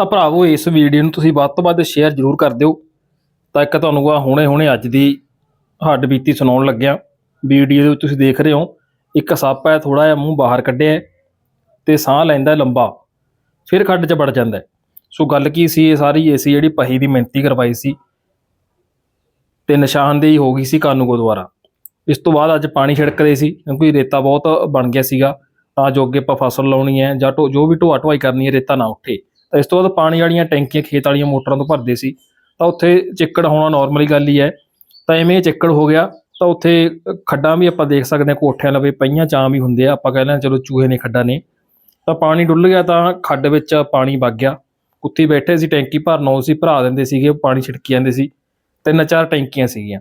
ਤਾਂ ਭਰਾਵੋ, ਇਸ ਵੀਡੀਓ ਨੂੰ ਤੁਸੀਂ ਵੱਧ ਤੋਂ ਵੱਧ ਸ਼ੇਅਰ ਜ਼ਰੂਰ ਕਰ ਦਿਓ। ਤਾਂ ਇੱਕ ਤੁਹਾਨੂੰ ਆ ਹੁਣੇ ਹੁਣੇ ਅੱਜ ਦੀ ਹੱਡ ਬੀਤੀ ਸੁਣਾਉਣ ਲੱਗਿਆ। ਵੀਡੀਓ ਦੇ ਵਿੱਚ ਤੁਸੀਂ ਦੇਖ ਰਹੇ ਹੋ, ਇੱਕ ਸੱਪ ਹੈ ਥੋੜਾ ਜਿਹਾ ਮੂੰਹ ਬਾਹਰ ਕੱਢਿਆ ਹੈ ਤੇ ਸਾਹ ਲੈਂਦਾ ਲੰਬਾ। ਫਿਰ ਖੱਡ 'ਚ ਵੜ ਜਾਂਦਾ ਸੋ ਗੱਲ ਕੀ ਸੀ, ਇਹ ਸਾਰੀ ਏਸੀ ਜਿਹੜੀ ਪਹੀ ਦੀ ਮਿਹਨਤੀ ਕਰਵਾਈ ਸੀ ਤੇ ਨਿਸ਼ਾਨਦੇਹੀ ਹੋ ਗਈ ਸੀ ਕਾਨੂੰਗੋ ਦੁਆਰਾ ਇਸ ਤੋਂ ਬਾਅਦ ਅੱਜ ਪਾਣੀ ਛਿੜਕਦੇ ਸੀ, ਕਿਉਂਕਿ ਰੇਤਾ ਬਹੁਤ ਬਣ ਗਿਆ ਸੀਗਾ। ਤਾਂ ਜੋ ਅੱਗੇ ਆਪਾਂ ਫਸਲ ਲਾਉਣੀ ਹੈ ਜਾਂ ਢੋ- ਜੋ ਵੀ ਢੋਆ ਢੁਆਈ ਕਰਨੀ ਹੈ, ਰੇਤਾ ਨਾ ਉੱਠੇ। ਤਾਂ ਇਸ ਤੋਂ ਬਾਅਦ ਪਾਣੀ ਵਾਲੀਆਂ ਟੈਂਕੀਆਂ ਖੇਤ ਵਾਲੀਆਂ ਮੋਟਰਾਂ ਤੋਂ ਭਰਦੇ ਸੀ। ਤਾਂ ਉੱਥੇ ਚਿੱਕੜ ਹੋਣਾ ਨਾਰਮਲੀ ਗੱਲ ਹੀ ਹੈ। ਤਾਂ ਐਵੇਂ ਇਹ ਚਿੱਕੜ ਹੋ ਗਿਆ। ਤਾਂ ਉੱਥੇ ਖੱਡਾਂ ਵੀ ਆਪਾਂ ਦੇਖ ਸਕਦੇ ਹਾਂ, ਕੋਠਿਆਂ ਲਵੇ ਪਈਆਂ ਚਾਂ ਵੀ ਹੁੰਦੇ ਆ। ਆਪਾਂ ਕਹਿੰਦੇ ਹਾਂ, ਚਲੋ ਚੂਹੇ ਨੇ ਖੱਡਾਂ ਨੇ। ਤਾਂ ਪਾਣੀ ਡੁੱਲ ਗਿਆ ਤਾਂ ਖੱਡ ਵਿੱਚ ਪਾਣੀ ਵਗ ਗਿਆ। ਕੁੱਤੀ ਬੈਠੇ ਸੀ, ਟੈਂਕੀ ਭਰਨ ਉਹ ਸੀ, ਭਰਾ ਦਿੰਦੇ ਸੀਗੇ ਪਾਣੀ ਛਿੜਕੀ ਜਾਂਦੇ ਸੀ। ਤਿੰਨ ਚਾਰ ਟੈਂਕੀਆਂ ਸੀਗੀਆਂ।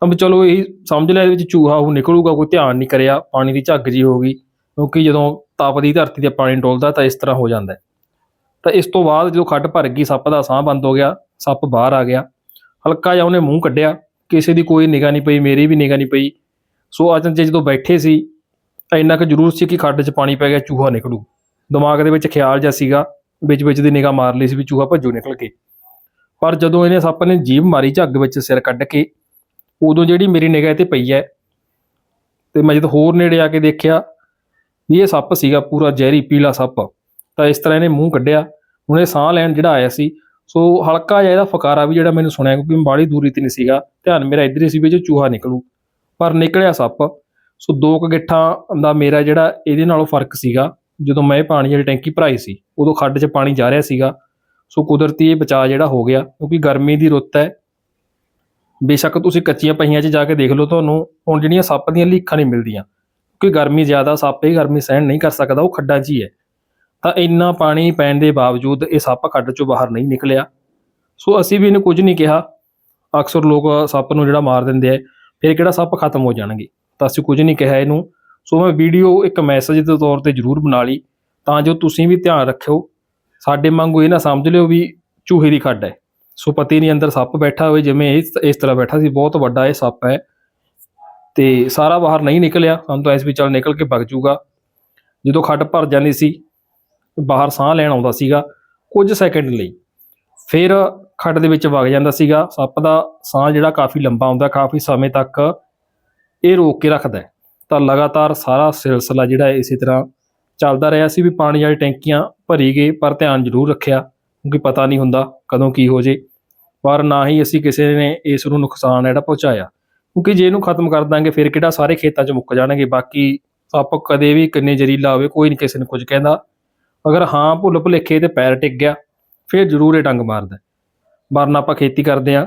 ਤਾਂ ਵੀ ਚਲੋ ਇਹ ਸਮਝ ਲਿਆ ਇਹਦੇ ਵਿੱਚ ਚੂਹਾ ਉਹ ਨਿਕਲੂਗਾ, ਕੋਈ ਧਿਆਨ ਨਹੀਂ ਕਰਿਆ। ਪਾਣੀ ਦੀ ਝੱਗ ਜੀ ਹੋ ਗਈ। ਕਿਉਂਕਿ ਜਦੋਂ ਤਪਦੀ ਧਰਤੀ ਤੇ ਪਾਣੀ ਡੋਲਦਾ ਤਾਂ ਇਸ ਤਰ੍ਹਾਂ ਹੋ ਜਾਂਦਾ ਤਾਂ ਇਸ ਤੋਂ ਬਾਅਦ ਜਦੋਂ ਖੱਡ ਭਰ ਗਈ, ਸੱਪ ਦਾ ਸਾਹ ਬੰਦ ਹੋ ਗਿਆ, ਸੱਪ ਬਾਹਰ ਆ ਗਿਆ। ਹਲਕਾ ਜਿਹਾ ਉਹਨੇ ਮੂੰਹ ਕੱਢਿਆ, ਕਿਸੇ ਦੀ ਕੋਈ ਨਿਗਾਹ ਨਹੀਂ ਪਈ, ਮੇਰੀ ਵੀ ਨਿਗਾਹ ਨਹੀਂ ਪਈ। ਸੋ ਅਚਨ ਜਦੋਂ ਬੈਠੇ ਸੀ ਇੰਨਾ ਕੁ ਜ਼ਰੂਰ ਸੀ ਕਿ ਖੱਡ 'ਚ ਪਾਣੀ ਪੈ ਗਿਆ, ਚੂਹਾ ਨਿਕਲੂ ਦਿਮਾਗ ਦੇ ਵਿੱਚ ਖਿਆਲ ਜਿਹਾ ਸੀਗਾ, ਵਿੱਚ ਵਿੱਚ ਦੀ ਨਿਗਾਹ ਮਾਰ ਲਈ ਸੀ ਵੀ ਚੂਹਾ ਭੱਜੂ ਨਿਕਲ ਕੇ। ਪਰ ਜਦੋਂ ਇਹਨੇ ਸੱਪ ਨੇ ਜੀਭ ਮਾਰੀ ਝੱਗ ਵਿੱਚ ਸਿਰ ਕੱਢ ਕੇ, ਉਦੋਂ ਜਿਹੜੀ ਮੇਰੀ ਨਿਗਾਹ ਤੇ ਪਈ ਹੈ, ਤੇ ਮੈਂ ਜਦੋਂ ਹੋਰ ਨੇੜੇ ਆ ਕੇ ਦੇਖਿਆ, ਵੀ ਇਹ ਸੱਪ ਸੀਗਾ ਪੂਰਾ ਜ਼ਹਿਰੀ ਪੀਲਾ ਸੱਪ। ਤਾਂ ਇਸ ਤਰ੍ਹਾਂ ਇਹਨੇ ਮੂੰਹ ਕੱਢਿਆ। ਹੁਣ ਇਹ ਸਾਹ ਲੈਣ ਜਿਹੜਾ ਆਇਆ ਸੀ, ਸੋ ਹਲਕਾ ਜਿਹਾ ਇਹਦਾ ਫਕਾਰਾ ਵੀ ਜਿਹੜਾ ਮੈਨੂੰ ਸੁਣਿਆ, ਕਿਉਂਕਿ ਮੈਂ ਦੂਰੀ ਤੇ ਨਹੀਂ ਸੀਗਾ। ਧਿਆਨ ਮੇਰਾ ਇੱਧਰ ਹੀ ਸੀ ਵੀ ਜੋ ਚੂਹਾ ਨਿਕਲੂ। ਪਰ ਨਿਕਲਿਆ ਸੱਪ। ਸੋ ਦੋ ਕੁ ਗਿੱਠਾਂ ਦਾ ਮੇਰਾ ਜਿਹੜਾ ਇਹਦੇ ਨਾਲੋਂ ਫ਼ਰਕ ਸੀਗਾ। ਜਦੋਂ ਮੈਂ ਪਾਣੀ ਵਾਲੀ ਟੈਂਕੀ ਭਰਾਈ ਸੀ, ਉਦੋਂ ਖੱਡ 'ਚ ਪਾਣੀ ਜਾ ਰਿਹਾ ਸੀਗਾ। ਸੋ ਕੁਦਰਤੀ ਇਹ ਬਚਾਅ ਜਿਹੜਾ ਹੋ ਗਿਆ, ਕਿਉਂਕਿ ਗਰਮੀ ਦੀ ਰੁੱਤ ਹੈ। ਬੇਸ਼ੱਕ ਤੁਸੀਂ ਕੱਚੀਆਂ ਪਹੀਆਂ 'ਚ ਜਾ ਕੇ ਦੇਖ ਲਓ ਤੁਹਾਨੂੰ, ਹੁਣ ਜਿਹੜੀਆਂ ਸੱਪ ਦੀਆਂ ਲੀਖਾਂ ਨਹੀਂ ਮਿਲਦੀਆਂ। ਕਿਉਂਕਿ ਗਰਮੀ ਜ਼ਿਆਦਾ, ਸੱਪ ਇਹ ਗਰਮੀ ਸਹਿਣ ਨਹੀਂ ਕਰ ਸਕਦਾ, ਉਹ ਖੱਡਾਂ 'ਚ ਹੀ ਹੈ। ਤਾਂ ਇੰਨਾ ਪਾਣੀ ਪੈਣ ਦੇ ਬਾਵਜੂਦ ਇਹ ਸੱਪ ਖੱਡ 'ਚੋਂ ਬਾਹਰ ਨਹੀਂ ਨਿਕਲਿਆ। ਸੋ ਅਸੀਂ ਵੀ ਇਹਨੂੰ ਕੁਝ ਨਹੀਂ ਕਿਹਾ। ਅਕਸਰ ਲੋਕ ਸੱਪ ਨੂੰ ਜਿਹੜਾ ਮਾਰ ਦਿੰਦੇ ਆ, ਫਿਰ ਕਿਹੜਾ ਸੱਪ ਖਤਮ ਹੋ ਜਾਣਗੇ? ਤਾਂ ਅਸੀਂ ਕੁਝ ਨਹੀਂ ਕਿਹਾ ਇਹਨੂੰ। ਸੋ ਮੈਂ ਵੀਡੀਓ ਇੱਕ ਮੈਸੇਜ ਦੇ ਤੌਰ ਤੇ ਜ਼ਰੂਰ ਬਣਾ ਲਈ, ਤਾਂ ਜੋ ਤੁਸੀਂ ਵੀ ਧਿਆਨ ਰੱਖਿਓ। ਸਾਡੇ ਵਾਂਗੂ ਇਹ ਨਾ ਸਮਝ ਲਿਓ ਵੀ ਚੂਹੇ ਦੀ ਖੱਡ ਹੈ। ਸੋ ਪਤੀ ਨਹੀਂ ਅੰਦਰ ਸੱਪ ਬੈਠਾ ਹੋਵੇ, ਜਿਵੇਂ ਇਸ ਤਰ੍ਹਾਂ ਬੈਠਾ ਸੀ, ਬਹੁਤ ਵੱਡਾ ਇਹ ਸੱਪ ਹੈ। ਤੇ ਸਾਰਾ ਬਾਹਰ ਨਹੀਂ ਨਿਕਲਿਆ। ਸਾਨੂੰ ਤਾਂ ਇਸ ਵੀ ਚੱਲ ਨਿਕਲ ਕੇ ਵਗ ਜੂਗਾ। ਜਦੋਂ ਖੱਡ ਭਰ ਜਾਂਦੀ ਸੀ ਬਾਹਰ ਸਾਹ ਲੈਣ ਆਉਂਦਾ ਸੀਗਾ ਕੁਝ ਸੈਕਿੰਡ ਲਈ। ਫਿਰ ਖੱਡ ਦੇ ਵਿੱਚ ਵਗ ਜਾਂਦਾ ਸੀਗਾ। ਸੱਪ ਦਾ ਸਾਹ ਜਿਹੜਾ ਕਾਫੀ ਲੰਬਾ ਹੁੰਦਾ, ਕਾਫੀ ਸਮੇਂ ਤੱਕ ਇਹ ਰੋਕ ਕੇ ਰੱਖਦਾ ਤਾਂ ਲਗਾਤਾਰ ਸਾਰਾ ਸਿਲਸਿਲਾ ਜਿਹੜਾ ਇਸੇ ਤਰ੍ਹਾਂ ਚੱਲਦਾ ਰਿਹਾ ਸੀ ਵੀ ਪਾਣੀ ਵਾਲੀ ਟੈਂਕੀਆਂ ਭਰੀ ਗਏ ਪਰ ਧਿਆਨ ਜ਼ਰੂਰ ਰੱਖਿਆ, ਕਿਉਂਕਿ ਪਤਾ ਨਹੀਂ ਹੁੰਦਾ ਕਦੋਂ ਕੀ ਹੋ ਜੇ। ਪਰ ਨਾ ਹੀ ਅਸੀਂ ਕਿਸੇ ਨੇ ਇਸ ਨੂੰ ਨੁਕਸਾਨ ਜਿਹੜਾ ਪਹੁੰਚਾਇਆ। ਕਿਉਂਕਿ ਜੇ ਇਹਨੂੰ ਖਤਮ ਕਰ ਦਾਂਗੇ, ਫਿਰ ਕਿਹੜਾ ਸਾਰੇ ਖੇਤਾਂ 'ਚ ਮੁੱਕ ਜਾਣਗੇ। ਬਾਕੀ ਸੱਪ ਕਦੇ ਵੀ ਕਿੰਨੇ ਜ਼ਹਿਰੀਲਾ ਹੋਵੇ, ਕੋਈ ਨਹੀਂ ਕਿਸੇ ਨੂੰ ਕੁਝ ਕਹਿੰਦਾ। ਅਗਰ ਹਾਂ ਭੁੱਲ ਭੁਲੇਖੇ ਤੇ ਪੈਰ ਟਿਕ ਗਿਆ, ਫਿਰ ਜ਼ਰੂਰ ਇਹ ਡੰਗ ਮਾਰਦਾ ਮਰਨ ਆਪਾਂ ਖੇਤੀ ਕਰਦੇ ਆ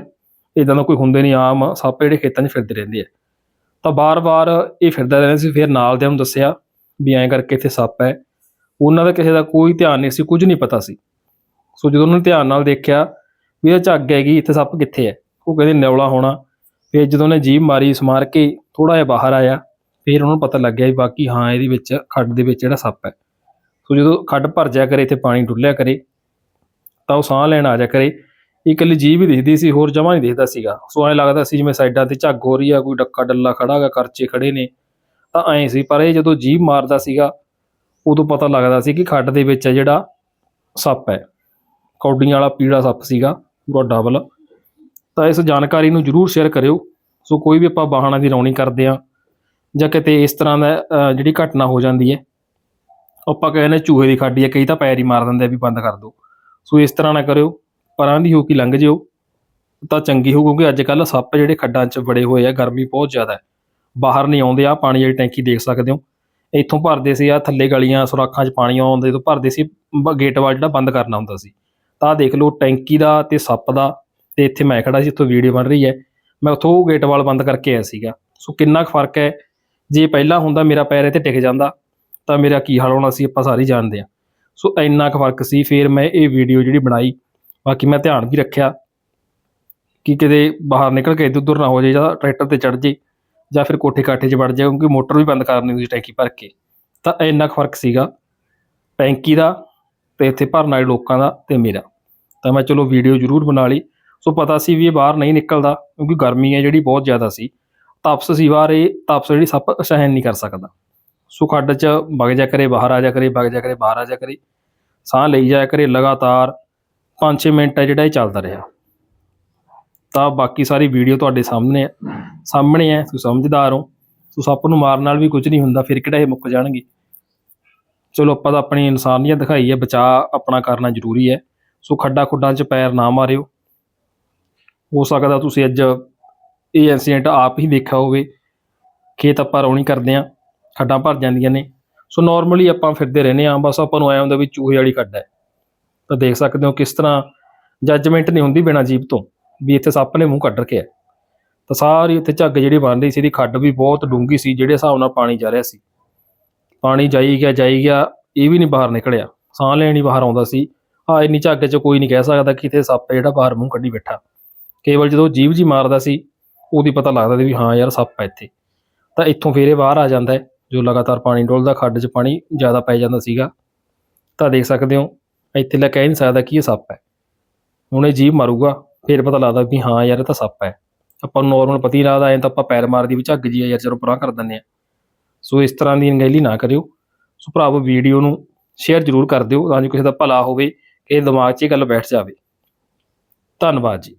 ਇਦਾਂ ਦਾ ਕੋਈ ਹੁੰਦੇ ਨਹੀਂ, ਆਮ ਸੱਪ ਜਿਹੜੇ ਖੇਤਾਂ 'ਚ ਫਿਰਦੇ ਰਹਿੰਦੇ ਆ। ਤਾਂ ਬਾਰ-ਬਾਰ ਇਹ ਫਿਰਦਾ ਰਹਿੰਦਾ ਸੀ, ਫਿਰ ਨਾਲ ਦੇ ਨੂੰ ਦੱਸਿਆ ਵੀ ਐਂ ਕਰਕੇ ਇੱਥੇ ਸੱਪ ਹੈ। ਉਹਨਾਂ ਦਾ ਕਿਸੇ ਦਾ ਕੋਈ ਧਿਆਨ ਨਹੀਂ ਸੀ, ਕੁਝ ਨਹੀਂ ਪਤਾ ਸੀ। ਸੋ ਜਦੋਂ ਉਹਨਾਂ ਨੇ ਧਿਆਨ ਨਾਲ ਦੇਖਿਆ ਵੀ ਇਹ ਝੱਗ ਹੈਗੀ, ਇੱਥੇ ਸੱਪ ਕਿੱਥੇ ਹੈ? ਉਹ ਕਹਿੰਦੇ ਨਿਉਲਾ ਹੋਣਾ। ਫਿਰ ਜਦੋਂ ਉਹਨੇ ਜੀਭ ਮਾਰੀ, ਸਮਾਰ ਕੇ ਥੋੜਾ ਜਿਹਾ ਬਾਹਰ ਆਇਆ, ਫਿਰ ਉਹਨਾਂ ਨੂੰ ਪਤਾ ਲੱਗਿਆ ਵੀ ਬਾਕੀ ਹਾਂ ਇਹਦੇ ਵਿੱਚ, ਖੱਡ ਦੇ ਵਿੱਚ ਜਿਹੜਾ ਸੱਪ ਹੈ। ਸੋ ਜਦੋਂ ਖੱਡ ਭਰ ਜਾ ਕਰੇ, ਇੱਥੇ ਪਾਣੀ ਡੁੱਲਿਆ ਕਰੇ, ਤਾਂ ਉਹ ਸਾਹ ਲੈਣ ਆ ਜਾ ਕਰੇ। ਇਹ ਇਕੱਲੀ ਜੀਭ ਹੀ ਦਿਖਦੀ ਸੀ, ਹੋਰ ਜਮਾ ਨਹੀਂ ਦਿਖਦਾ ਸੀਗਾ। ਸੋ ਐਂ ਲੱਗਦਾ ਸੀ ਜਿਵੇਂ ਸਾਈਡਾਂ ਤੇ ਝੱਗ ਹੋ ਰਹੀ ਆ, ਕੋਈ ਡੱਕਾ ਡੱਲਾ ਖੜਾ ਗਾ ਕਰਚੇ ਖੜੇ ਨੇ। ਤਾਂ ਐਂ ਸੀ, ਪਰ ਇਹ ਜਦੋਂ ਜੀਭ ਮਾਰਦਾ ਸੀਗਾ, ਉਦੋਂ ਪਤਾ ਲੱਗਦਾ ਸੀ ਕਿ ਖੱਡ ਦੇ ਵਿੱਚ ਹੈ ਜਿਹੜਾ ਸੱਪ ਹੈ। ਕੌਡੀਆਂ ਵਾਲਾ ਪੀੜਾ ਸੱਪ ਸੀਗਾ, ਪੂਰਾ ਡਬਲ ਤਾਂ ਇਸ ਜਾਣਕਾਰੀ ਨੂੰ ਜਰੂਰ ਸ਼ੇਅਰ ਕਰਿਓ। ਸੋ ਕੋਈ ਵੀ ਆਪਾਂ ਵਾਹਨਾਂ ਦੀ ਰੌਣੀ ਕਰਦੇ ਆ ਜਾਂ ਕਿਤੇ ਇਸ ਤਰ੍ਹਾਂ ਦਾ ਜਿਹੜੀ ਘਟਨਾ ਹੋ ਜਾਂਦੀ ਹੈ ਆਪਾਂ ਕਹਿੰਦੇ ਚੂਹੇ ਦੀ ਖਾਡੀ ਹੈ ਕਈ ਤਾਂ ਪੈਰ ਹੀ ਮਾਰ ਦਿੰਦੇ ਆ ਵੀ ਬੰਦ ਕਰ ਦਿਓ ਸੋ ਇਸ ਤਰ੍ਹਾਂ ਨਾ ਕਰਿਓ, ਪਰਾਂ ਦੀ ਹੋ ਕੇ ਲੰਘ ਜਿਓ, ਤਾਂ ਚੰਗੀ ਹੋ, ਕਿਉਂਕਿ ਅੱਜ ਕੱਲ ਸੱਪ ਜਿਹੜੇ ਖੱਡਾਂ 'ਚ ਬੜੇ ਹੋਏ ਆ, ਗਰਮੀ ਬਹੁਤ ਜ਼ਿਆਦਾ ਹੈ। ਬਾਹਰ ਨਹੀਂ ਆਉਂਦੇ ਆ ਪਾਣੀ ਵਾਲੀ ਟੈਂਕੀ ਦੇਖ ਸਕਦੇ ਹੋ। ਇੱਥੋਂ ਭਰਦੇ ਸੀ ਆ ਥੱਲੇ ਗਲੀਆਂ, ਸੁਰਾਖਾਂ 'ਚ ਪਾਣੀ ਆਉਂਦੇ ਤੋਂ ਭਰਦੇ ਸੀ, ਬ- ਗੇਟ ਵਾਲ ਜਿਹੜਾ ਬੰਦ ਕਰਨਾ ਹੁੰਦਾ ਸੀ। ਤਾਂ ਆਹ ਦੇਖ ਲਓ, ਟੈਂਕੀ ਦਾ ਤੇ ਸੱਪ ਦਾ, ਤੇ ਇੱਥੇ ਮੈਂ ਖੜਾ ਸੀ, ਇੱਥੋਂ ਵੀਡੀਓ ਬਣ ਰਹੀ ਹੈ। ਮੈਂ ਉੱਥੋਂ ਉਹ ਗੇਟ ਵਾਲ ਬੰਦ ਕਰਕੇ ਆਇਆ ਸੀਗਾ। ਸੋ ਕਿੰਨਾ ਕੁ ਫ਼ਰਕ ਹੈ, ਜੇ ਪਹਿਲਾਂ ਹੁੰਦਾ ਮੇਰਾ ਪੈਰ ਇੱਥੇ ਟਿਕ ਜਾਂਦਾ ਤਾਂ ਮੇਰਾ ਕੀ ਹਾਲ ਹੋਣਾ ਸੀ, ਆਪਾਂ ਸਾਰੇ ਜਾਣਦੇ ਆ ਸੋ ਇੰਨਾ ਕੁ ਫ਼ਰਕ ਸੀ, ਫਿਰ ਮੈਂ ਇਹ ਵੀਡੀਓ ਜਿਹੜੀ ਬਣਾਈ, ਬਾਕੀ ਮੈਂ ਧਿਆਨ ਵੀ ਰੱਖਿਆ ਕਿ ਕਿਤੇ ਬਾਹਰ ਨਿਕਲ ਕੇ ਇੱਧਰ ਉੱਧਰ ਨਾ ਹੋ ਜਾਏ ਜਾਂ ਟਰੈਕਟਰ ਤੇ ਚੜ ਜੇ ਜਾਂ ਫਿਰ ਕੋਠੇ ਕਾਠੇ 'ਚ ਵੜ ਜਾਏ, ਕਿਉਂਕਿ ਮੋਟਰ ਵੀ ਬੰਦ ਕਰਨੀ ਹੁੰਦੀ ਸੀ ਟੈਂਕੀ ਭਰ ਕੇ। ਤਾਂ ਇੰਨਾ ਕੁ ਫ਼ਰਕ ਸੀਗਾ, ਟੈਂਕੀ ਦਾ ਤੇ ਇੱਥੇ ਭਰਨ ਵਾਲੇ ਲੋਕਾਂ ਦਾ ਤੇ ਮੇਰਾ। ਤਾਂ ਮੈਂ ਚਲੋ ਵੀਡੀਓ ਜ਼ਰੂਰ ਬਣਾ ਲਈ। ਸੋ ਪਤਾ ਸੀ ਵੀ ਇਹ ਬਾਹਰ ਨਹੀਂ ਨਿਕਲਦਾ, ਕਿਉਂਕਿ ਗਰਮੀ ਹੈ ਜਿਹੜੀ ਬਹੁਤ ਜ਼ਿਆਦਾ ਸੀ। ਤਪਸ ਸੀ ਬਾਹਰ, ਇਹ ਤਪਸ ਜਿਹੜੀ ਸੱਪ ਸਹਿਣ ਨਹੀਂ ਕਰ ਸਕਦਾ। ਸੋ ਖੱਡ 'ਚ ਵਗ ਜਾ ਕਰੇ, ਬਾਹਰ ਆ ਜਾ ਕਰੇ, ਵਗ ਜਾ ਕਰੇ, ਬਾਹਰ ਆ ਜਾ ਕਰੇ। ਸਾਹ ਲਈ ਜਾਇਆ ਕਰੇ ਲਗਾਤਾਰ 5-6 ਮਿੰਟ ਹੈ ਜਿਹੜਾ ਇਹ ਚੱਲਦਾ ਰਿਹਾ। ਤਾਂ ਬਾਕੀ ਸਾਰੀ ਵੀਡੀਓ ਤੁਹਾਡੇ ਸਾਹਮਣੇ ਹੈ ਸਾਹਮਣੇ ਹੈ ਤੁਸੀਂ ਸਮਝਦਾਰ ਹੋ। ਸੋ ਸੱਪ ਨੂੰ ਮਾਰਨ ਨਾਲ ਵੀ ਕੁਝ ਨਹੀਂ ਹੁੰਦਾ, ਫਿਰ ਕਿਹੜਾ ਇਹ ਮੁੱਕ ਜਾਣਗੇ? ਚਲੋ ਆਪਾਂ ਤਾਂ ਆਪਣੀ ਇਨਸਾਨੀਅਤ ਦਿਖਾਈ ਹੈ ਬਚਾ ਆਪਣਾ ਕਰਨਾ ਜ਼ਰੂਰੀ ਹੈ। ਸੋ ਖੱਡਾ ਖੁੱਡਾਂ 'ਚ ਪੈਰ ਨਾ ਮਾਰਿਓ। ਹੋ ਸਕਦਾ ਤੁਸੀਂ ਅੱਜ ਇਹ ਇਨਸੀਡੈਂਟ ਆਪ ਹੀ ਦੇਖਿਆ ਹੋਵੇ। ਖੇਤ ਆਪਾਂ ਰੌਣੀ ਕਰਦੇ ਆ ਖੱਡਾਂ ਭਰ ਜਾਂਦੀਆਂ ਨੇ। ਸੋ ਨਾਰਮਲੀ ਆਪਾਂ ਫਿਰਦੇ ਰਹਿੰਦੇ ਆ ਬਸ ਆਪਾਂ ਨੂੰ ਐ ਹੁੰਦਾ ਵੀ ਚੂਹੇ ਵਾਲੀ ਖੱਡ ਹੈ। ਤਾਂ ਦੇਖ ਸਕਦੇ ਹੋ ਕਿਸ ਤਰ੍ਹਾਂ ਜੱਜਮੈਂਟ ਨਹੀਂ ਹੁੰਦੀ ਬਿਨਾਂ ਜੀਭ ਤੋਂ, ਵੀ ਇੱਥੇ ਸੱਪ ਨੇ ਮੂੰਹ ਕੱਢ ਰੱਖਿਆ ਤਾਂ ਸਾਰੀ ਉੱਥੇ ਝੱਗ ਜਿਹੜੀ ਬਣ ਰਹੀ ਸੀ, ਇਹਦੀ ਖੱਡ ਵੀ ਬਹੁਤ ਡੂੰਗੀ ਸੀ, ਜਿਹੜੇ ਹਿਸਾਬ ਨਾਲ ਪਾਣੀ ਜਾ ਰਿਹਾ ਸੀ। ਪਾਣੀ ਜਾਈ ਗਿਆ ਜਾਈ ਗਿਆ, ਇਹ ਵੀ ਨਹੀਂ ਬਾਹਰ ਨਿਕਲਿਆ। ਸਾਹ ਲੈਣ ਹੀ ਬਾਹਰ ਆਉਂਦਾ ਸੀ। ਆ ਇੰਨੀ ਝੱਗ 'ਚ ਕੋਈ ਨਹੀਂ ਕਹਿ ਸਕਦਾ ਕਿ ਇੱਥੇ ਸੱਪ ਹੈ ਜਿਹੜਾ ਬਾਹਰ ਮੂੰਹ ਕੱਢੀ ਬੈਠਾ। ਕੇਵਲ ਜਦੋਂ ਜੀਭ ਜੀ ਮਾਰਦਾ ਸੀ, ਉਹਦੀ ਪਤਾ ਲੱਗਦਾ ਸੀ ਵੀ ਹਾਂ ਯਾਰ ਸੱਪ ਹੈ ਇੱਥੇ। ਤਾਂ ਇੱਥੋਂ ਫੇਰੇ ਬਾਹਰ ਆ ਜਾਂਦਾ ਹੈ। ਜੋ ਲਗਾਤਾਰ ਪਾਣੀ ਡੋਲਦਾ, ਖੱਡ 'ਚ ਪਾਣੀ ਜ਼ਿਆਦਾ ਪੈ ਜਾਂਦਾ ਸੀਗਾ। ਤਾਂ ਦੇਖ ਸਕਦੇ ਹੋ, ਇੱਥੇ ਲੈ ਕਹਿ ਨਹੀਂ ਸਕਦਾ ਕਿ ਇਹ ਸੱਪ ਹੈ। ਹੁਣ ਇਹ ਜੀਭ ਮਾਰੂਗਾ, ਫਿਰ ਪਤਾ ਲੱਗਦਾ ਵੀ ਹਾਂ ਯਾਰ ਇਹ ਤਾਂ ਸੱਪ ਹੈ। ਆਪਾਂ ਨੂੰ ਨਾਰਮਲ ਪਤੀ ਲੱਗਦਾ, ਐਂ ਤਾਂ ਆਪਾਂ ਪੈਰ ਮਾਰਦੀ ਵੀ ਝੱਗ ਜੀ ਯਾਰ ਚਲੋ ਪਰਾਂ ਕਰ ਦਿੰਦੇ ਆ ਸੋ ਇਸ ਤਰ੍ਹਾਂ ਦੀ ਅਣਗਹਿਲੀ ਨਾ ਕਰਿਓ। ਸੋ ਭਰਾਵੋ ਵੀਡੀਓ ਨੂੰ ਸ਼ੇਅਰ ਜ਼ਰੂਰ ਕਰ ਦਿਓ, ਤਾਂ ਜੋ ਕਿਸੇ ਦਾ ਭਲਾ ਹੋਵੇ ਕਿ ਦਿਮਾਗ 'ਚ ਇਹ ਗੱਲ ਬੈਠ ਜਾਵੇ। ਧੰਨਵਾਦ ਜੀ।